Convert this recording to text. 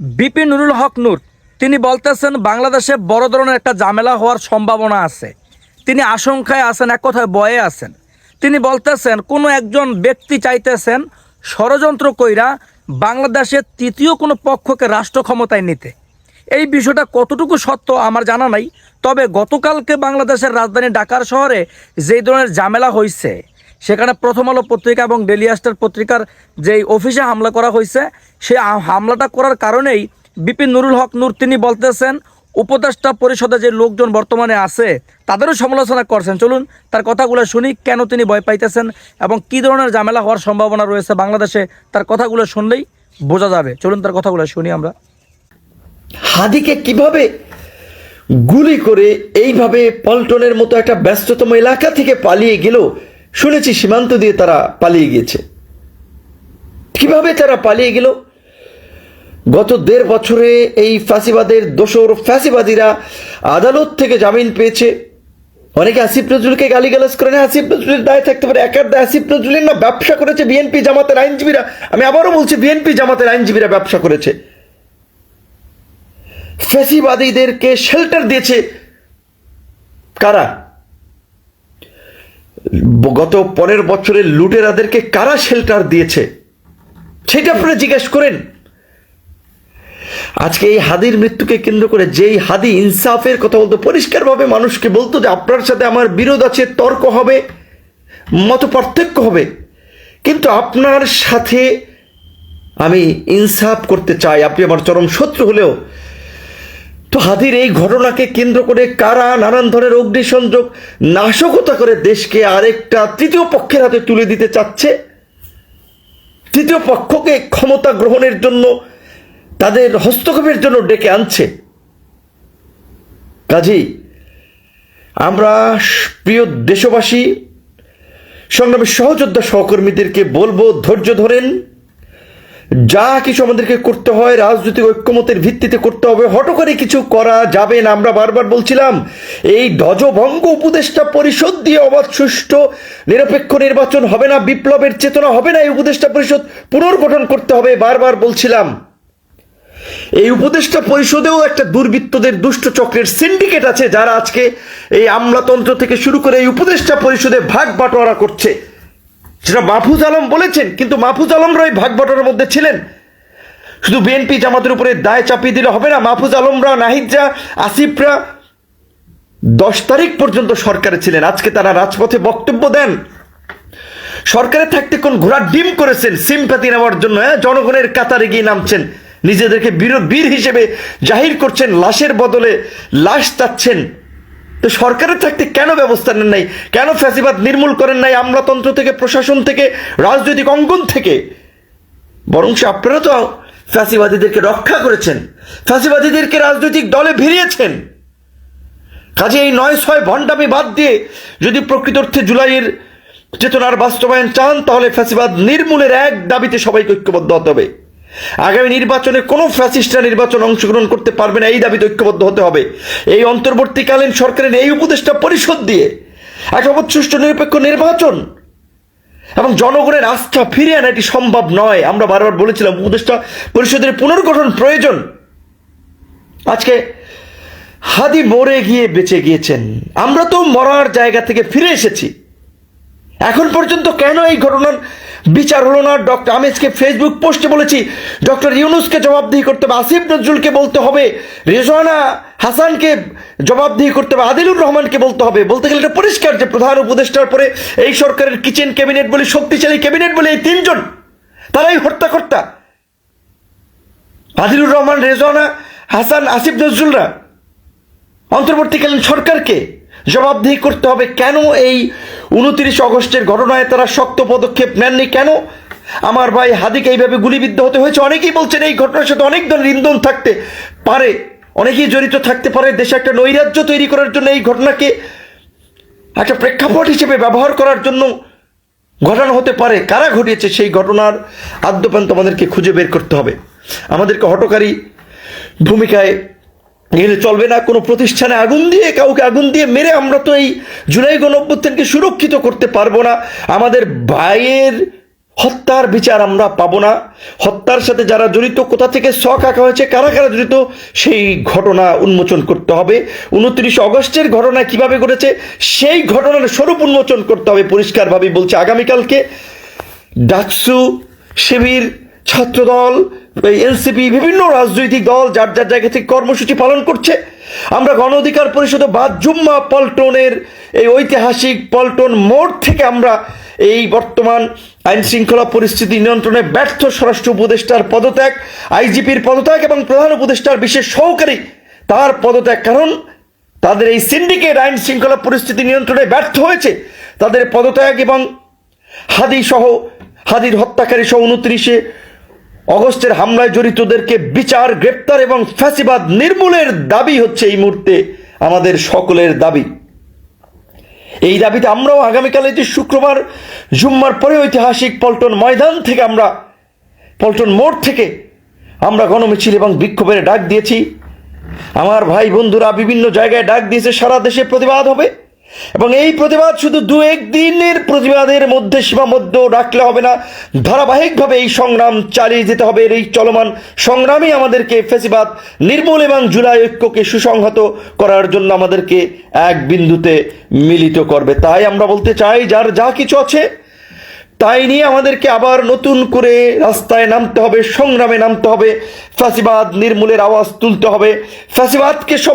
BP Nurul হক নূর, তিনি বলতেছেন বাংলাদেশে বড় ধরনের একটা ঝামেলা হওয়ার সম্ভাবনা আছে। তিনি আশঙ্কায় আছেন, এক কথায় বয়ে আছেন। তিনি বলতেছেন, কোনো একজন ব্যক্তি চাইতেছেন ষড়যন্ত্র কইরা বাংলাদেশের তৃতীয় কোনো পক্ষকে রাষ্ট্র ক্ষমতায় নিতে। এই বিষয়টা কতটুকু সত্য আমার জানা নাই, তবে গতকালকে বাংলাদেশের রাজধানী ঢাকার শহরে যেই ধরনের ঝামেলা হয়েছে সেখানে প্রথম আলো পত্রিকা এবং ডেলি পত্রিকার যেই অফিসে হামলা করা হয়েছে সেই হামলাটা করার কারণেই বিপিন নুরুল হক নূর তিনি বলতেছেন, উপদেষ্টা পরিষদে যে লোকজন বর্তমানে আছে, তাদেরও সমালোচনা করছেন। চলুন, তার কথাগুলো শুনি, কেন তিনি ভয় পাইতেছেন এবং কী ধরনের ঝামেলা হওয়ার সম্ভাবনা রয়েছে বাংলাদেশে, তার কথাগুলো শুনলেই বোঝা যাবে। চলুন, তার কথাগুলো শুনি আমরা। হাদিকে কীভাবে গুলি করে এইভাবে পল্টনের মতো একটা ব্যস্ততম এলাকা থেকে পালিয়ে গেল শুনেছি সীমান্ত দিয়ে তারা পালিয়ে গিয়েছে। কীভাবে তারা পালিয়ে গেল? গত দেড় বছরে এই ফাঁসিবাদের দোসর ফ্যাসিবাদীরা আদালত থেকে জামিন পেয়েছে। অনেকে আসিফ নজরুলকে গালিগালাজ করে না, আসিফ নজরুলের দায় থাকতে পারে, একার দায় আসিফ নজরুলের না, ব্যবসা করেছে বিএনপি জামাতের আইনজীবীরা। আমি আবারও বলছি, বিএনপি জামাতের আইনজীবীরা ব্যবসা করেছে। ফেসিবাদীদেরকে শেল্টার দিয়েছে কারা? গত পনেরো বছরের লুটেরাদেরকে কারা শেল্টার দিয়েছে? সেটা আপনারা জিজ্ঞেস করেন। আজকে এই হাদির মৃত্যুকে কেন্দ্র করে যেই হাদি ইনসাফের কথা বলতো, পরিষ্কারভাবে মানুষকে বলতো যে আপনার সাথে আমার বিরোধ আছে, তর্ক হবে, মত পার্থক্য হবে। কিন্তু আপনার সাথে আমি ইনসাফ করতে চাই। আপনি আমার চরম শত্রু হলেও তো হাদির এই ঘটনাকে কেন্দ্র করে কারা নানান ধরনের অগ্নিসংযোগ নাশকতা করে দেশকে আরেকটা তৃতীয় পক্ষের হাতে তুলে দিতে চাচ্ছে? তৃতীয় পক্ষকে ক্ষমতা গ্রহণের জন্য তাদের হস্তক্ষেপের জন্য ডেকে আনছে। কাজেই আমরা প্রিয় দেশবাসী সংগ্রামের সহযোদ্ধা সহকর্মীদেরকে বলব, ধৈর্য ধরেন। যা কিছু আমাদেরকে করতে হয়, রাজনৈতিক ঐক্যমতের ভিত্তিতে করতে হবে। হট করে কিছু করা যাবে না। আমরা বারবার বলছিলাম, এই ধ্বজভঙ্গ উপদেষ্টা পরিষদ দিয়ে অবাধ, সুষ্ঠু, নিরপেক্ষ নির্বাচন হবে না, বিপ্লবের চেতনা হবে না, এই উপদেষ্টা পরিষদ পুনর্গঠন করতে হবে, বারবার বলছিলাম। এই উপদেষ্টা পরিষদেও একটা দুর্বৃত্তদের দুষ্ট চক্রের সিন্ডিকেট আছে, যারা আজকে এই আমলাতন্ত্র থেকে শুরু করে এই উপদেষ্টা পরিষদে ভাগ বাটোয়ারা করছে। সেটা মাহফুজ আলম বলেছেন, কিন্তু মাহফুজ আলমরা ওই ভাগ বাটোয়ারার মধ্যে ছিলেন। শুধু বিএনপি জামাতের উপরে দায় চাপিয়ে দিলে হবে না, মাহফুজ আলমরা, নাহিদরা, আসিফরা দশ তারিখ পর্যন্ত সরকারে ছিলেন। আজকে তারা রাজপথে বক্তব্য দেন। সরকারে থাকতে কোন ঘোড়ার ডিম করেছেন সিম্পাতি নেওয়ার জন্য হ্যাঁ? জনগণের কাতারে গিয়ে নামছেন, নিজেদেরকে বীর বীর হিসেবে জাহির করছেন, লাশের বদলে লাশ চাচ্ছেন। তো সরকারের থাকতে কেন ব্যবস্থা নেন নাই? কেন ফ্যাসিবাদ নির্মূল করেন নাই আমলাতন্ত্র থেকে, প্রশাসন থেকে, রাজনৈতিক অঙ্গন থেকে? বরং আপনারা তো ফ্যাসিবাদীদেরকে রক্ষা করেছেন, ফ্যাসিবাদীদেরকে রাজনৈতিক দলে ভিড়িয়েছেন। কাজে এই নয় ছয় ভণ্ডামি বাদ দিয়ে যদি প্রকৃত অর্থে জুলাইয়ের চেতনার বাস্তবায়ন চান, তাহলে ফ্যাসিবাদ নির্মূলের এক দাবিতে সবাইকে ঐক্যবদ্ধ হতে হবে। আগামী নির্বাচনে কোনো ফ্যাসিস্টরা নির্বাচন অংশগ্রহণ করতে পারবে না, এই দাবিতে ঐক্যবদ্ধ হতে হবে। এই অন্তর্বর্তীকালীন সরকারের এই উপদেষ্টা পরিষদ দিয়ে এক সুষ্ঠু নিরপেক্ষ নির্বাচন এবং জনগণের আস্থা ফিরে আনা এটি সম্ভব নয়। আমরা বারবার বলেছিলাম, উপদেষ্টা পরিষদের পুনর্গঠন প্রয়োজন। আজকে হাদি মরে গিয়ে বেঁচে গিয়েছেন। আমরা তো মরার জায়গা থেকে ফিরে এসেছি। এখন পর্যন্ত কেন এই ঘটনার বিচার হলো না। ডক্টর আমি আজকে ফেসবুক পোস্টে বলেছি, ডক্টর ইউনুসকে জবাবদিহি করতে হবে, আসিফ নজরুলকে বলতে হবে, রেজওয়ানা হাসানকে জবাবদিহি করতে হবে, আদিলুর রহমানকে বলতে হবে। বলতে গেলে এটা পরিষ্কার যে প্রধান উপদেষ্টার পরে এই সরকারের কিচেন ক্যাবিনেট বলে, শক্তিশালী ক্যাবিনেট বলে এই তিনজন, তারাই হর্তাকর্তা আদিলুর রহমান, রেজওয়ানা হাসান, আসিফ নজরুলরা। অন্তর্বর্তীকালীন সরকারকে জবাবদিহি করতে হবে কেন এই উনত্রিশ অগস্টের ঘটনায় তারা শক্ত পদক্ষেপ নেননি কেন? আমার ভাই হাদিকে এইভাবে গুলিবিদ্ধ হতে হয়েছে। অনেকেই বলছেন এই ঘটনার সাথে অনেক ধরনের ইন্ধন থাকতে পারে। অনেকেই জড়িত থাকতে পারে। দেশে একটা নৈরাজ্য তৈরি করার জন্য এই ঘটনাকে একটা প্রেক্ষাপট হিসেবে ব্যবহার করার জন্য ঘটানো হতে পারে। কারা ঘটিয়েছে সেই ঘটনার আদ্যপান্ত আমাদেরকে খুঁজে বের করতে হবে। আমাদেরকে হটকারী ভূমিকায় গেলে চলবে না কোনো প্রতিষ্ঠানে আগুন দিয়ে, কাউকে আগুন দিয়ে মেরে আমরা তো এই জুলাই গণ অভ্যুত্থানকে সুরক্ষিত করতে পারব না। আমাদের ভাইয়ের হত্যার বিচার আমরা পাবো না। হত্যার সাথে যারা জড়িত, কোথা থেকে শখ আঁকা হয়েছে, কারা কারা জড়িত, সেই ঘটনা উন্মোচন করতে হবে। উনত্রিশ অগস্টের ঘটনা কীভাবে ঘটেছে, সেই ঘটনার স্বরূপ উন্মোচন করতে হবে পরিষ্কারভাবেই বলছে আগামীকালকে। ডাকসু শিবির ছাত্রদল এনসিপি বিভিন্ন রাজনৈতিক দল যার যার জায়গা থেকে কর্মসূচি পালন করছে। আমরা গণ অধিকার পরিষদে বাদ জুম্মা পল্টনের এই ঐতিহাসিক পল্টন মোড় থেকে আমরা এই বর্তমান আইন শৃঙ্খলা পরিস্থিতি নিয়ন্ত্রণে ব্যর্থ স্বরাষ্ট্র উপদেষ্টার পদত্যাগ, আইজিপির পদত্যাগ এবং প্রধান উপদেষ্টার বিশেষ সহকারী তার পদত্যাগ, কারণ তাদের এই সিন্ডিকেট আইন শৃঙ্খলা পরিস্থিতি নিয়ন্ত্রণে ব্যর্থ হয়েছে। তাদের পদত্যাগ এবং হাদি সহ হাদির হত্যাকারী সহ উনত্রিশে অগস্টের হামলায় জড়িতদেরকে বিচার, গ্রেপ্তার এবং ফ্যাসিবাদ নির্মূলের দাবি হচ্ছে এই মুহূর্তে আমাদের সকলের দাবি। এই দাবিতে আমরাও আগামীকাল যে শুক্রবার, জুম্মার পরে ঐতিহাসিক পল্টন ময়দান থেকে আমরা, পল্টন মোড় থেকে আমরা গণমিছিল এবং বিক্ষোভের ডাক দিয়েছি। আমার ভাই বন্ধুরা বিভিন্ন জায়গায় ডাক দিয়েছে, সারা দেশে প্রতিবাদ হবে। এবং এই প্রতিবাদ শুধু দু একদিনের প্রতিবাদের মধ্যে সীমাবদ্ধ রাখলে হবে না। ধারাবাহিকভাবে এই সংগ্রাম চালিয়ে যেতে হবে। এই চলমান সংগ্রামই আমাদেরকে ফেসিবাদ, নির্মূল এবং জুলাই ঐক্যকে সুসংহত করার জন্য আমাদেরকে এক বিন্দুতে মিলিত করবে। তাই আমরা বলতে চাই, যার যা কিছু আছে, তাই নিয়ে আমাদেরকে আবার নতুন করে রাস্তায় নামতে হবে, সংগ্রামে নামতে হবে। ফ্যাসিবাদ নির্মূলের আওয়াজ তুলতে হবে। ফ্যাসিবাদকে সম-